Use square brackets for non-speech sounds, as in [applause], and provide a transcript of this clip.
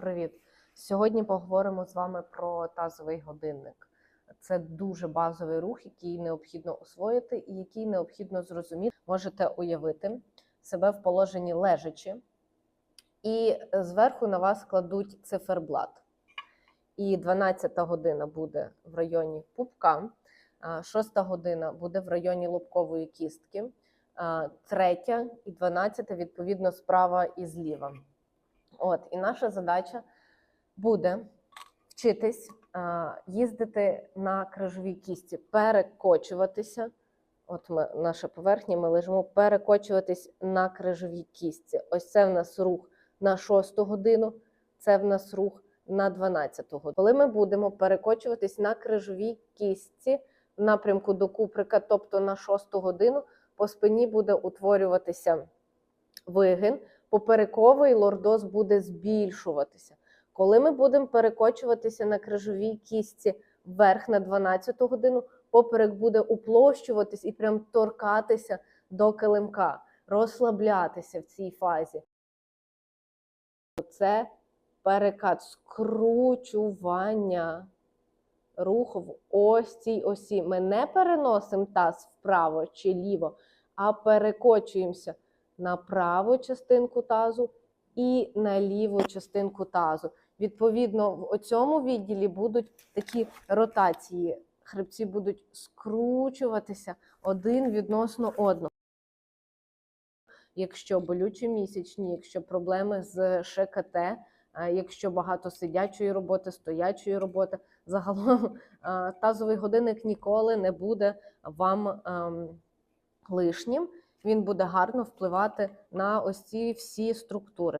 Привіт! Сьогодні поговоримо з вами про тазовий годинник. Це дуже базовий рух, який необхідно освоїти і який необхідно зрозуміти. Можете уявити себе в положенні лежачи, і зверху на вас кладуть циферблат. І 12 година буде в районі пупка, 6 година буде в районі лобкової кістки, а, третя і 12 відповідно справа і зліва. От, і наша задача буде вчитись а, їздити на крижовій кісті, перекочуватися. От ми, наша поверхня, ми лежимо, перекочуватись на крижовій кістці. Ось це в нас рух на 6 годину, це в нас рух на 12 годину. Коли ми будемо перекочуватись на крижовій кістці в напрямку до куприка, тобто на 6 годину, по спині буде утворюватися вигин, поперековий лордоз буде збільшуватися. Коли ми будемо перекочуватися на крижовій кістці вверх на 12 годину, поперек буде уплощуватись і прям торкатися до килимка, розслаблятися в цій фазі. Це перекат, скручування руху в ось цій осі. Ми не переносимо таз вправо чи ліво, а перекочуємося на праву частинку тазу і на ліву частинку тазу. Відповідно, в цьому відділі будуть такі ротації. Хребці будуть скручуватися один відносно одного. Якщо болючі місячні, якщо проблеми з ШКТ, е, якщо багато сидячої роботи, стоячої роботи, [laughs] загалом е, тазовий годинник ніколи не буде вам ем, лишнім. Він буде гарно впливати на ось ці всі структури.